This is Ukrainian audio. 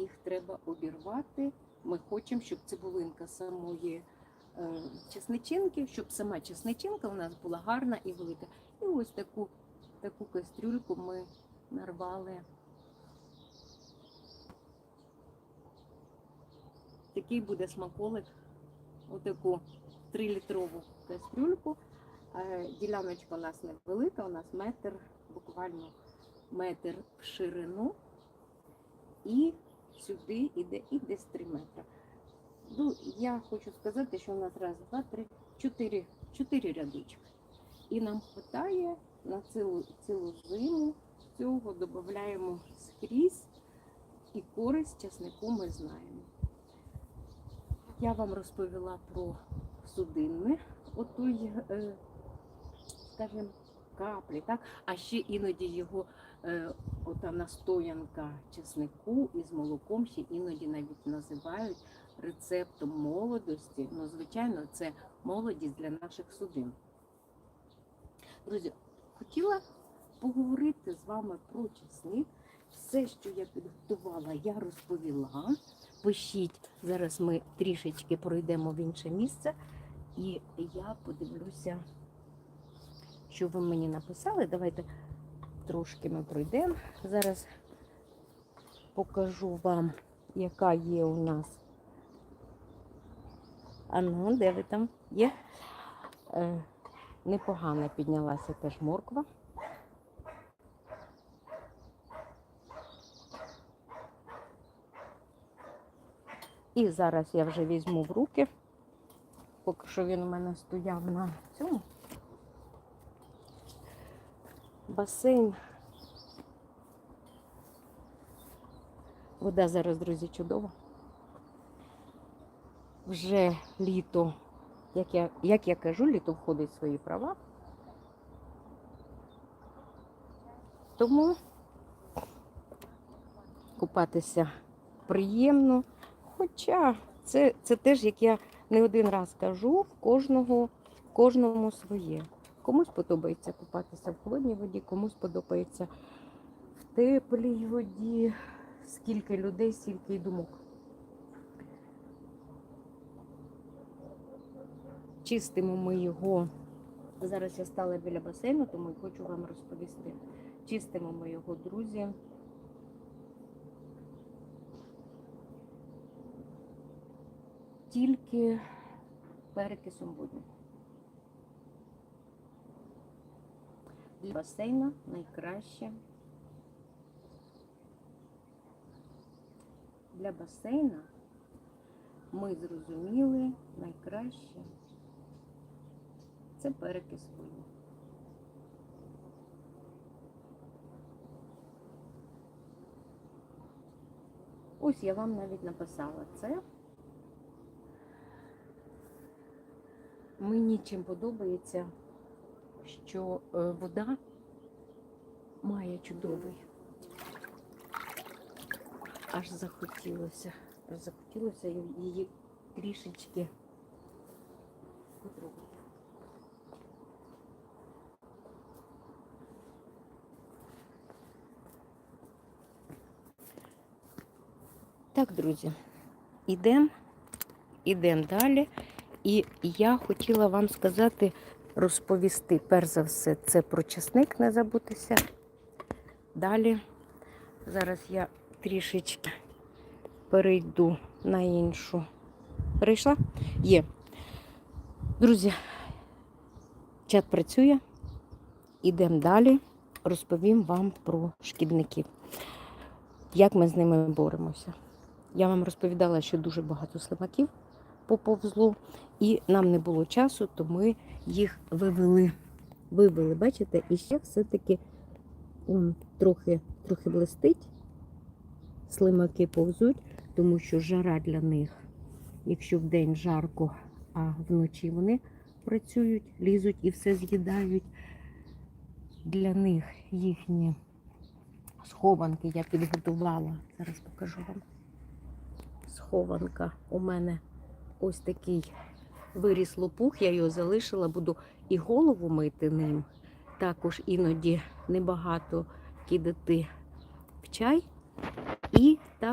їх треба обірвати. Ми хочемо, щоб цибулинка самої е, чесничинки, щоб сама чесничинка у нас була гарна і велика. І ось таку, таку кастрюльку ми нарвали. Такий буде смаколик. Отаку 3-літрову кастрюльку. Е, Діляночка у нас невелика, у нас метр, буквально метр в ширину. І сюди йде і десь 3 метри. Ну, я хочу сказати, що у нас раз, два, три, чотири, чотири рядочки. І нам вистачає на цілу, цілу зиму. Цього додаємо скрізь. І користь часнику ми знаємо. Я вам розповіла про судинне, отой, е, скажімо, каплі, так? а ще іноді його е, ота настоянка чеснику із молоком, ще іноді навіть називають рецептом молодості. Ну, звичайно, це молодість для наших судин. Друзі, хотіла поговорити з вами про чесник. Все, що я підготувала, я розповіла. Пишіть, зараз ми трішечки пройдемо в інше місце, і я подивлюся, що ви мені написали. Давайте трошки ми пройдемо. Зараз покажу вам, яка є у нас. А ну, де ви там є? Е, непогано піднялася теж морква. І зараз я вже візьму в руки, поки що він у мене стояв на цьому. Басейн. Вода зараз, друзі, чудова. Вже літо, як я, як я кажу, літо входить в свої права. Тому купатися приємно. Хоча це, це теж, як я не один раз кажу, в кожного, в кожному своє. Комусь подобається купатися в холодній воді, комусь подобається в теплій воді. Скільки людей, стільки й думок. Чистимо ми його. Зараз я стала біля басейну, тому хочу вам розповісти. Чистимо ми його, друзі. Тільки перекисом водню. Для басейна найкраще. Для басейна ми зрозуміли найкраще. Це перекис водню. Ось я вам навіть написала це. Мені чим подобається, що е, вода має чудовий. Аж захотілося. Аж захотілося її трішечки потрогати. Так, друзі, ідемо, ідемо далі. І я хотіла вам сказати, розповісти, перш за все, це про часник, не забутися. Далі, зараз я трішечки перейду на іншу. Перейшла? Є. Друзі, чат працює. Ідемо далі. Розповім вам про шкідників. Як ми з ними боремося. Я вам розповідала, що дуже багато слимаків поповзло, і нам не було часу, то ми їх вивели. Вивели, бачите, і ще все-таки трохи, трохи блистить. Слимаки повзуть, тому що жара для них, якщо вдень жарко, а вночі вони працюють, лізуть і все з'їдають. Для них їхні схованки я підготувала. Зараз покажу вам. Схованка у мене ось такий виріс лопух, я його залишила, буду і голову мити ним. Також іноді небагато кидати в чай. І так